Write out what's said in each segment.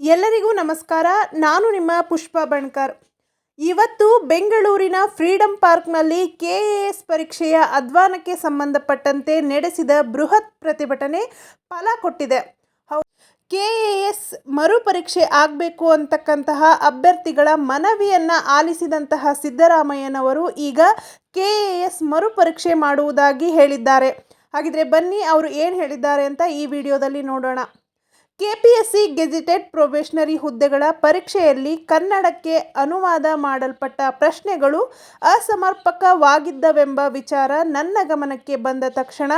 ಎಲ್ಲರಿಗೂ ನಮಸ್ಕಾರ. ನಾನು ನಿಮ್ಮ ಪುಷ್ಪ ಬಣ್ಕರ್. ಇವತ್ತು ಬೆಂಗಳೂರಿನ ಫ್ರೀಡಂ ಪಾರ್ಕ್ನಲ್ಲಿ ಕೆ ಎ ಎಸ್ ಪರೀಕ್ಷೆಯ ಅಧ್ವಾನಕ್ಕೆ ಸಂಬಂಧಪಟ್ಟಂತೆ ನಡೆಸಿದ ಬೃಹತ್ ಪ್ರತಿಭಟನೆ ಫಲ ಕೊಟ್ಟಿದೆ. ಕೆ ಎ ಎಸ್ ಮರುಪರೀಕ್ಷೆ ಆಗಬೇಕು ಅಂತಕ್ಕಂತಹ ಅಭ್ಯರ್ಥಿಗಳ ಮನವಿಯನ್ನು ಆಲಿಸಿದಂತಹ ಸಿದ್ದರಾಮಯ್ಯನವರು ಈಗ ಕೆ ಎ ಎಸ್ ಮರುಪರೀಕ್ಷೆ ಮಾಡುವುದಾಗಿ ಹೇಳಿದ್ದಾರೆ. ಹಾಗಿದ್ರೆ ಬನ್ನಿ, ಅವರು ಏನು ಹೇಳಿದ್ದಾರೆ ಅಂತ ಈ ವಿಡಿಯೋದಲ್ಲಿ ನೋಡೋಣ. ಕೆಪಿಎಸ್ಸಿ ಗೆಜೆಟೆಡ್ ಪ್ರೊಬೇಷನರಿ ಹುದ್ದೆಗಳ ಪರೀಕ್ಷೆಯಲ್ಲಿ ಕನ್ನಡಕ್ಕೆ ಅನುವಾದ ಮಾಡಲ್ಪಟ್ಟ ಪ್ರಶ್ನೆಗಳು ಅಸಮರ್ಪಕವಾಗಿದ್ದವೆಂಬ ವಿಚಾರ ನನ್ನ ಗಮನಕ್ಕೆ ಬಂದ ತಕ್ಷಣ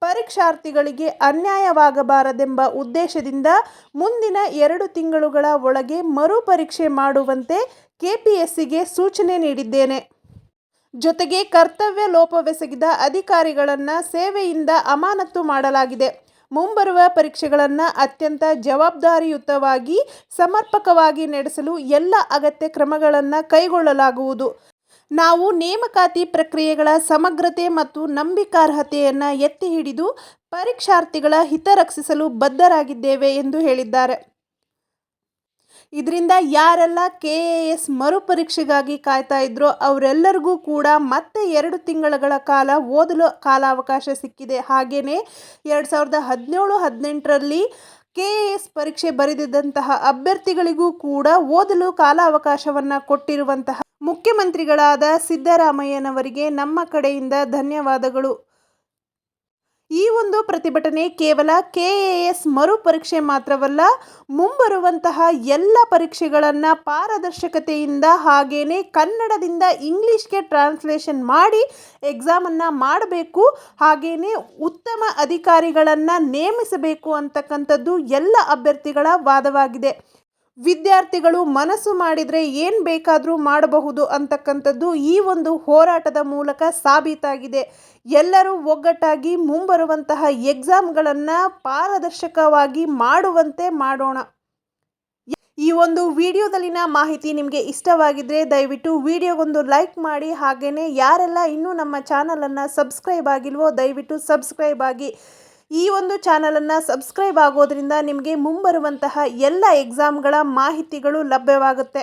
ಪರೀಕ್ಷಾರ್ಥಿಗಳಿಗೆ ಅನ್ಯಾಯವಾಗಬಾರದೆಂಬ ಉದ್ದೇಶದಿಂದ ಮುಂದಿನ ಎರಡು ತಿಂಗಳುಗಳ ಒಳಗೆ ಮರುಪರೀಕ್ಷೆ ಮಾಡುವಂತೆ ಕೆಪಿಎಸ್ಸಿಗೆ ಸೂಚನೆ ನೀಡಿದ್ದೇನೆ. ಜೊತೆಗೆ ಕರ್ತವ್ಯ ಲೋಪವೆಸಗಿದ ಅಧಿಕಾರಿಗಳನ್ನು ಸೇವೆಯಿಂದ ಅಮಾನತು ಮಾಡಲಾಗಿದೆ. ಮುಂಬರುವ ಪರೀಕ್ಷೆಗಳನ್ನು ಅತ್ಯಂತ ಜವಾಬ್ದಾರಿಯುತವಾಗಿ, ಸಮರ್ಪಕವಾಗಿ ನಡೆಸಲು ಎಲ್ಲ ಅಗತ್ಯ ಕ್ರಮಗಳನ್ನು ಕೈಗೊಳ್ಳಲಾಗುವುದು. ನಾವು ನೇಮಕಾತಿ ಪ್ರಕ್ರಿಯೆಗಳ ಸಮಗ್ರತೆ ಮತ್ತು ನಂಬಿಕಾರ್ಹತೆಯನ್ನು ಎತ್ತಿ ಹಿಡಿದು ಪರೀಕ್ಷಾರ್ಥಿಗಳ ಹಿತ ರಕ್ಷಿಸಲು ಬದ್ಧರಾಗಿದ್ದೇವೆ ಎಂದು ಹೇಳಿದ್ದಾರೆ. ಇದರಿಂದ ಯಾರೆಲ್ಲ ಕೆ ಎ ಎಸ್ ಮರುಪರೀಕ್ಷೆಗಾಗಿ ಕಾಯ್ತಾ ಇದ್ರೋ ಅವರೆಲ್ಲರಿಗೂ ಕೂಡ ಮತ್ತೆ ಎರಡು ತಿಂಗಳ ಕಾಲ ಓದಲು ಕಾಲಾವಕಾಶ ಸಿಕ್ಕಿದೆ. ಹಾಗೆಯೇ ಎರಡು ಸಾವಿರದ ಹದಿನೇಳು, ಹದಿನೆಂಟರಲ್ಲಿ ಕೆ ಎ ಎಸ್ ಪರೀಕ್ಷೆ ಬರೆದಿದ್ದಂತಹ ಅಭ್ಯರ್ಥಿಗಳಿಗೂ ಕೂಡ ಓದಲು ಕಾಲಾವಕಾಶವನ್ನು ಕೊಟ್ಟಿರುವಂತಹ ಮುಖ್ಯಮಂತ್ರಿಗಳಾದ ಸಿದ್ದರಾಮಯ್ಯನವರಿಗೆ ನಮ್ಮ ಕಡೆಯಿಂದ ಧನ್ಯವಾದಗಳು. ಈ ಒಂದು ಪ್ರತಿಭಟನೆ ಕೇವಲ ಕೆ ಎ ಎಸ್ ಮರುಪರೀಕ್ಷೆ ಮಾತ್ರವಲ್ಲ, ಮುಂಬರುವಂತಹ ಎಲ್ಲ ಪರೀಕ್ಷೆಗಳನ್ನು ಪಾರದರ್ಶಕತೆಯಿಂದ ಹಾಗೆಯೇ ಕನ್ನಡದಿಂದ ಇಂಗ್ಲೀಷ್ಗೆ ಟ್ರಾನ್ಸ್ಲೇಷನ್ ಮಾಡಿ ಎಕ್ಸಾಮನ್ನು ಮಾಡಬೇಕು ಹಾಗೆಯೇ ಉತ್ತಮ ಅಧಿಕಾರಿಗಳನ್ನು ನೇಮಿಸಬೇಕು ಅಂತಕ್ಕಂಥದ್ದು ಎಲ್ಲ ಅಭ್ಯರ್ಥಿಗಳ ವಾದವಾಗಿದೆ. ವಿದ್ಯಾರ್ಥಿಗಳು ಮನಸ್ಸು ಮಾಡಿದರೆ ಏನು ಬೇಕಾದರೂ ಮಾಡಬಹುದು ಅಂತಕ್ಕಂಥದ್ದು ಈ ಒಂದು ಹೋರಾಟದ ಮೂಲಕ ಸಾಬೀತಾಗಿದೆ. ಎಲ್ಲರೂ ಒಗ್ಗಟ್ಟಾಗಿ ಮುಂಬರುವಂತಹ ಎಕ್ಸಾಮ್ಗಳನ್ನು ಪಾರದರ್ಶಕವಾಗಿ ಮಾಡುವಂತೆ ಮಾಡೋಣ. ಈ ಒಂದು ವಿಡಿಯೋದಲ್ಲಿನ ಮಾಹಿತಿ ನಿಮಗೆ ಇಷ್ಟವಾಗಿದ್ದರೆ ದಯವಿಟ್ಟು ವಿಡಿಯೋಗೊಂದು ಲೈಕ್ ಮಾಡಿ. ಹಾಗೆಯೇ ಯಾರೆಲ್ಲ ಇನ್ನೂ ನಮ್ಮ ಚಾನಲನ್ನು ಸಬ್ಸ್ಕ್ರೈಬ್ ಆಗಿಲ್ವೋ ದಯವಿಟ್ಟು ಸಬ್ಸ್ಕ್ರೈಬ್ ಆಗಿ. ಈ ಒಂದು ಚಾನಲನ್ನು ಸಬ್ಸ್ಕ್ರೈಬ್ ಆಗೋದ್ರಿಂದ ನಿಮಗೆ ಮುಂಬರುವಂತಹ ಎಲ್ಲ ಎಕ್ಸಾಮ್ಗಳ ಮಾಹಿತಿಗಳು ಲಭ್ಯವಾಗುತ್ತೆ.